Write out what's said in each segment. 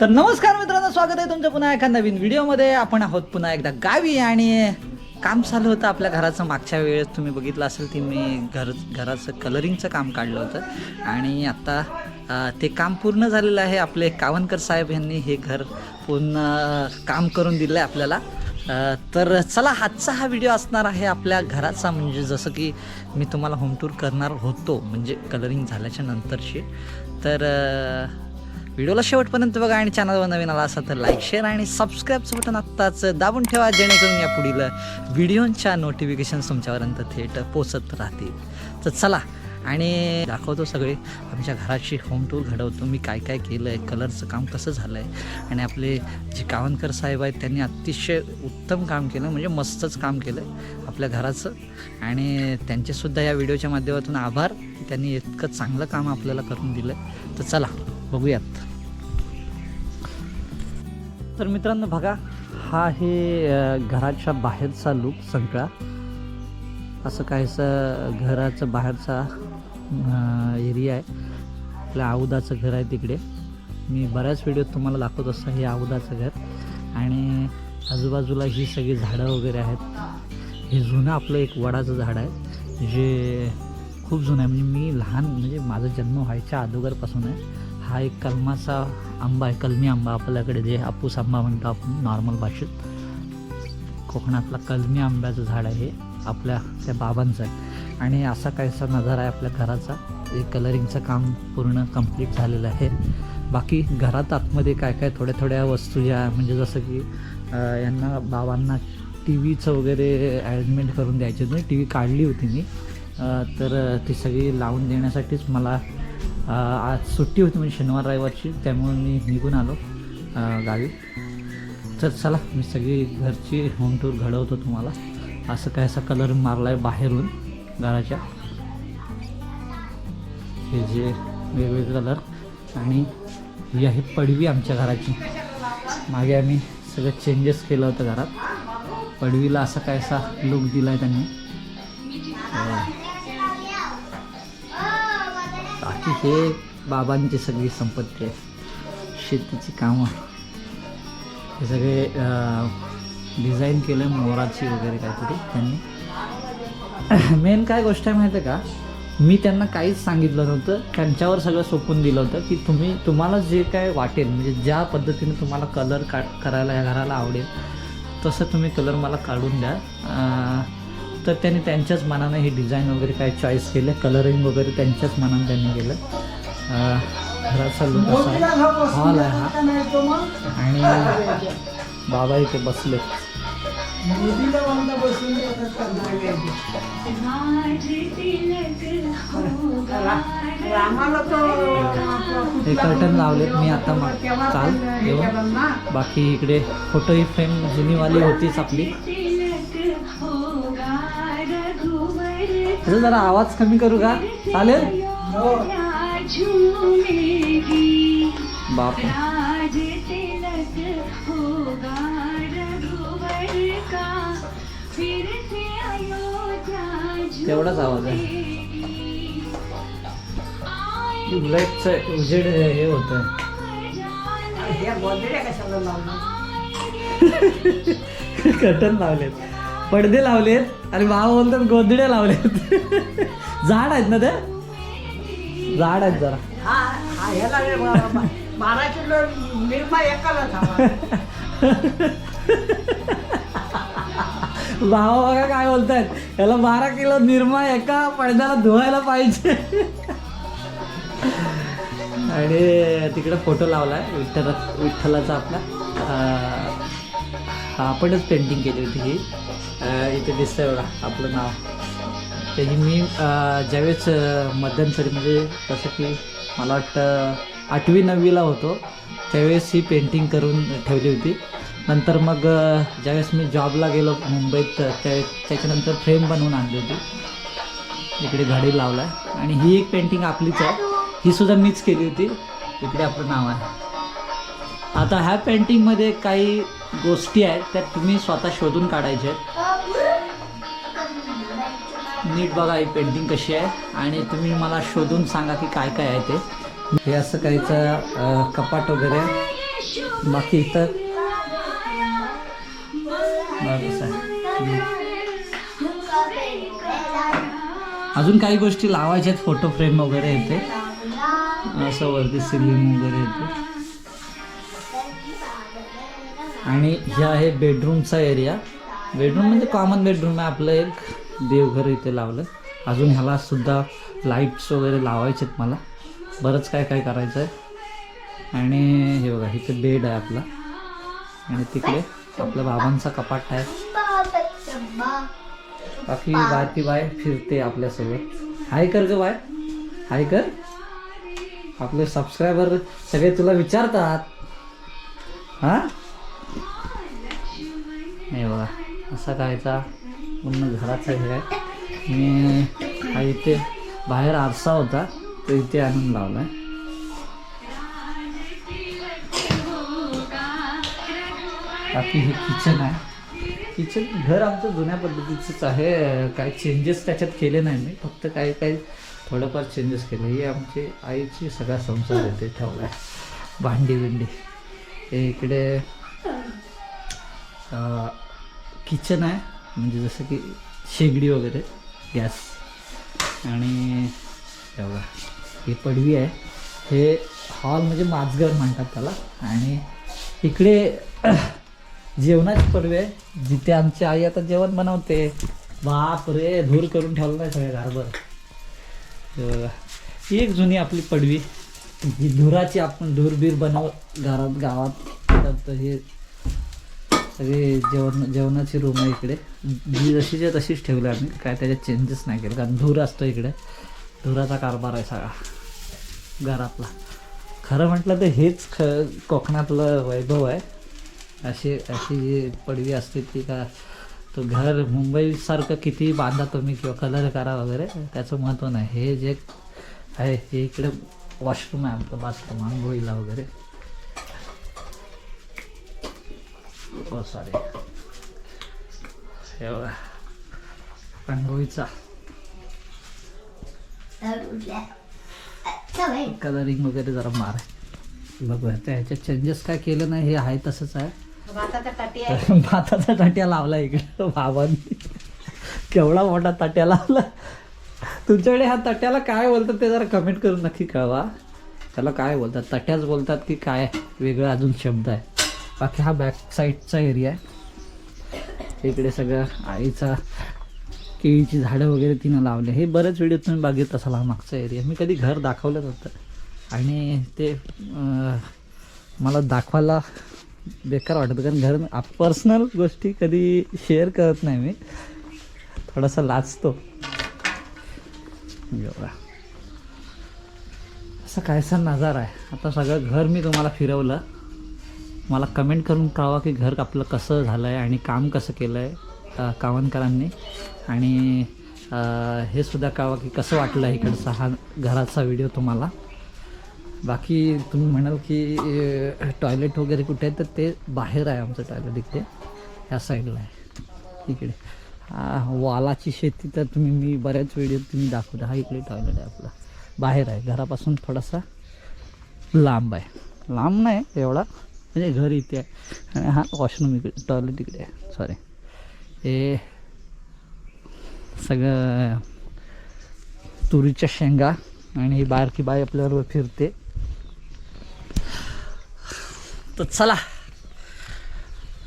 तर नमस्कार मित्रांनो स्वागत आहे तुमचं पुन्हा एका नवीन व्हिडिओमध्ये. आपण आहोत पुन्हा एकदा गावी आणि काम चालू होतं आपल्या घराचं. मागच्या वेळेस तुम्ही बघितलं असेल की मी घर घराचं कलरिंगचं काम काढलं होतं. आणि आत्ता ते काम पूर्ण झालेलं आहे आपले कावनकर साहेब यांनी हे घर पूर्ण काम करून दिलं आहे आपल्याला तर चला आजचा हा व्हिडिओ असणार आहे आपल्या घराचा. म्हणजे जसं की मी तुम्हाला होम टूर करणार होतो म्हणजे कलरिंग झाल्याच्या नंतरची तर व्हिडिओला शेवटपर्यंत बघा आणि चॅनलवर नवीन आला असाल तर लाईक शेअर आणि सबस्क्राईबचं बटन आत्ताच दाबून ठेवा जेणेकरून या पुढील व्हिडिओच्या नोटिफिकेशन तुमच्यापर्यंत थेट पोचत राहतील. तर चला आणि दाखवतो सगळे. आमच्या घराची होम टूर घडवतो. मी काय काय केलं आहे कलरचं काम कसं झालं आहे आणि आपले जे कावनकर साहेब आहेत त्यांनी अतिशय उत्तम काम केलं म्हणजे मस्तच काम केलं आहे आपल्या घराचं. आणि त्यांचेसुद्धा या व्हिडिओच्या माध्यमातून आभार. त्यांनी इतकं चांगलं काम आपल्याला करून दिलं तर चला बघूयात. तर मित्रांनो बघा हा आहे घराच्या बाहेरचा लूक संकळा. असं काहीसं घराचं बाहेरचा एरिया आहे. आपल्या आऊदाचं घर आहे तिकडे. मी बऱ्याच व्हिडिओ तुम्हाला दाखवत असतो हे आऊदाचं घर. आणि आजूबाजूला ही सगळी झाडं वगैरे आहेत. हे जुनं आपलं एक वडाचं झाड आहे जे खूप जुनं आहे. म्हणजे मी लहान म्हणजे माझा जन्म व्हायच्या अगोदरपासून आहे. हा एक कलमाचा आंबा आहे कलमी आंबा आपल्याकडे जे हापूस आंबा म्हणतो आपण नॉर्मल भाषेत. कोकणातला कलमी आंब्याचं झाड आहे हे आपल्या त्या बाबांचं आहे. आणि असा काहीसा नजारा आहे आपल्या घराचा. हे कलरिंगचं काम पूर्ण कंप्लीट झालेलं आहे. बाकी घरात आतमध्ये काय काय थोड्या थोड्या वस्तू या म्हणजे जसं की यांना बाबांना टी व्हीचं वगैरे ॲरेंजमेंट करून द्यायची होती. टी व्ही काढली होती मी. तर ती सगळी लावून देण्यासाठीच मला आज सुट्टी होती म्हणजे शनिवार रविवारची त्यामुळे मी निघून आलो गावी. तर चला मी सगळी घरची होम टूर घडवतो तुम्हाला. असं काय असा कलर मारला आहे बाहेरून घराच्या. हे जे वेगवेगळे कलर आणि ही आहे पडवी आमच्या घराची. मागे आम्ही सगळं चेंजेस केलं होतं घरात. पडवीला असा काय असा लुक दिला आहे त्यांनी की हे बाबांची सगळी संपत्ती आहे. शेतीची कामं हे सगळे डिझाईन केलं मोराची वगैरे काहीतरी त्यांनी. मेन काय गोष्ट आहे माहिती आहे का? मी त्यांना काहीच सांगितलं नव्हतं. त्यांच्यावर सगळं सोपून दिलं होतं की तुम्ही तुम्हाला जे काय वाटेल म्हणजे ज्या पद्धतीने तुम्हाला कलर का करायला या घराला आवडेल तसं तुम्ही कलर मला काढून द्या. तर त्यांनी त्यांच्याच मनानं हे डिझाईन वगैरे काय चॉईस केलं कलरिंग वगैरे त्यांच्याच मनानं त्यांनी केलं. घराचा लुक असा हॉल आहे हा. आणि बाबा इथे बसले हे कर्टन लावलेत मी आता मग काल येऊन बाकी इकडे फोटो ही फ्रेम जुनीवाली होतीच आपली. त्याचा जरा आवाज कमी करू का? चालेल? बाप तेवढाच आवाज आहे. लाईटचं उजेड हे होतं कर्टन लावलेत. पडदे लावलेत आणि भाव बोलतात गोदड्या लावलेत. झाड आहेत ना ते? झाड आहेत जरा. बारा किलो निरमा एकालाच हवा भाव बघा काय बोलतायत. याला बारा किलो निरमा एका पडद्याला धुवायला पाहिजे. आणि तिकडे फोटो लावलाय विठ्ठल विठ्ठलाचा आपला. हा आपणच पेंटिंग केली होती ही. इथे दिसतंय बघा आपलं नाव. त्याची मी ज्यावेळेस अं, मध्यंतरी म्हणजे जसं की मला वाटतं आठवी नववीला होतो त्यावेळेस ही पेंटिंग करून ठेवली होती. नंतर मग ज्यावेळेस मी जॉबला गेलो मुंबईत तर त्यावेळेस त्याच्यानंतर फ्रेम बनवून आणली होती. इकडे घडी लावला आहे आणि ही एक पेंटिंग आपलीच आहे. ही सुद्धा मीच केली होती. इकडे आपलं नाव आहे. आता ह्या पेंटिंगमध्ये काही गोष्टी आहेत त्या तुम्ही स्वतः शोधून काढायच्या आहेत. नीट बघा ही पेंटिंग कशी आहे आणि तुम्ही मला शोधून सांगा की काय काय आहे ते. हे असं काहीचं कपाट वगैरे बाकी इतर अजून काही गोष्टी लावायच्या आहेत फोटो फ्रेम वगैरे येते. असं वरती सिलिंग वगैरे येते. आणि हे आहे बेडरूमचा एरिया बेडरूम म्हणजे कॉमन बेडरूम आहे आपलं एक देवघर इथे लावलं. अजून ह्याला सुद्धा लाईट्स वगैरे लावायचे आहेत मला. बरंच काय काय करायचं आहे आणि हे बघा इथे बेड आहे आपला. आणि तिकडे आपल्या बाबांचा कपाट आहे. बाकी बाकी बाय फिरते आपल्यासोबत हाय कर ग बाय. हाय कर. आपले सबस्क्रायबर सगळे तुला विचारतात. हां? हे बघा असा कायचा पूर्ण घराचा हे आहे. मी हा इथे बाहेर आरसा होता तो इथे आणून लावला आहे. बाकी हे किचन आहे. किचन घर आमचं जुन्या पद्धतीचंच आहे. काय चेंजेस त्याच्यात केले नाही मी. फक्त काही काही थोडंफार चेंजेस केले. ही आमची आईची सगळा संसार येते ठेवला आहे. भांडी बिंडी. हे इकडे किचन आहे. म्हणजे जसं की शेगडी वगैरे गॅस. आणि हे बघा ही पडवी आहे. हे हॉल म्हणजे माझघर म्हणतात त्याला. आणि इकडे जेवणाची पडवी आहे. जिथे आमची आई आता जेवण बनवते. बाप रे धूर करून ठेवलं नाही सगळ्या घरभर. बघा ही एक जुनी आपली पडवी. जी धुराची आपण धूरबीर बनव घरात गावात. तर हे सगळी जेवण जेवणाची रूम आहे इकडे. जी जशीच्या तशीच ठेवली आम्ही. काय त्याच्यात चेंजेस नाही केले. कारण धूर असतो इकडे. धुराचा कारभार आहे सगळा. घरातला. खरं म्हटलं तर हेच ख कोकणातलं वैभव आहे. अशी अशी जी पडवी असते ती का तो घर मुंबईसारखं किती बांधा तुम्ही किंवा कलर करा वगैरे त्याचं महत्त्व नाही. हे जे आहे हे इकडे वॉशरूम आहे आमचं बाथरूम आंघोळीला वगैरे. हो सॉरी हे बघा रांगोळीचा कलरिंग वगैरे जरा मार बघूया त्या ह्याच्यात चेंजेस काय केलं नाही? हे आहे तसंच आहे. भाताचा ताट्या लावला इकडे. बाबांनी केवढा मोठा ताट्या लावला. तुमच्याकडे ह्या तट्याला काय बोलतात ते जरा कमेंट करून नक्की कळवा. त्याला काय बोलतात? तट्याच बोलतात की काय? वेगळा अजून शब्द आहे. बाकी हा बॅक साईडचा एरिया आहे. इकडे सगळं आईचा केळीची झाडं वगैरे तिनं लावले. हे बरेच व्हिडिओ तुम्ही बघित असाल हा मागचा एरिया मी कधी घर दाखवलं नव्हतं. आणि ते मला दाखवायला बेकार वाटतं कारण घर पर्सनल गोष्टी कधी शेअर करत नाही मी. थोडासा लाचतो एवढा. असा कायसा नजारा आहे. आता सगळं घर मी तुम्हाला फिरवलं. मला कमेंट करून कळवा की घर आपलं कसं झालं आहे आणि काम कसं केलं आहे कावनकरांनी. आणि हे सुद्धा कळवा की कसं वाटलं इकडचा हा घराचा व्हिडिओ तुम्हाला. बाकी तुम्ही म्हणाल की टॉयलेट वगैरे कुठे आहे? तर ते बाहेर आहे आमचं टॉयलेट इकडे ह्या साईडला आहे. इकडे. वालाची शेती तर तुम्ही मी बऱ्याच व्हिडिओ तुम्ही दाखवता. हा इकडे टॉयलेट आहे आपला. बाहेर आहे. घरापासून थोडासा लांब आहे. लांब नाही एवढा. म्हणजे घर इथे आहे. आणि हा वॉशरूम इकडे टॉयलेट इकडे आहे. सॉरी हे सगळं तुरीच्या शेंगा आणि ही बारकी बाई आपल्याबरोबर फिरते. तर चला.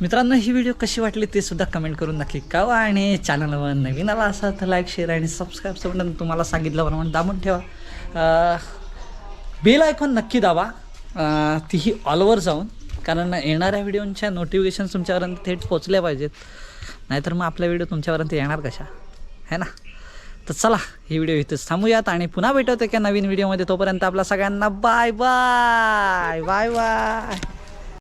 मित्रांनो ही व्हिडिओ कशी वाटली ते सुद्धा कमेंट करून नक्की कळवा आणि चॅनलवर नवीन आला असा तर लाईक शेअर आणि सबस्क्राईब सोबत तुम्हाला सांगितल्याप्रमाणे दाबून ठेवा. बेल आयकॉन नक्की दाबा. तीही ऑलवर जाऊन. कारण येणाऱ्या व्हिडिओच्या नोटिफिकेशन तुमच्यापर्यंत थेट पोचल्या पाहिजेत. नाहीतर मग आपला व्हिडिओ तुमच्यापर्यंत येणार कशा? है ना? तर चला ही व्हिडिओ इथेच थांबूयात आणि पुन्हा भेटवते एका नवीन व्हिडिओमध्ये तोपर्यंत आपला सगळ्यांना बाय बाय बाय बाय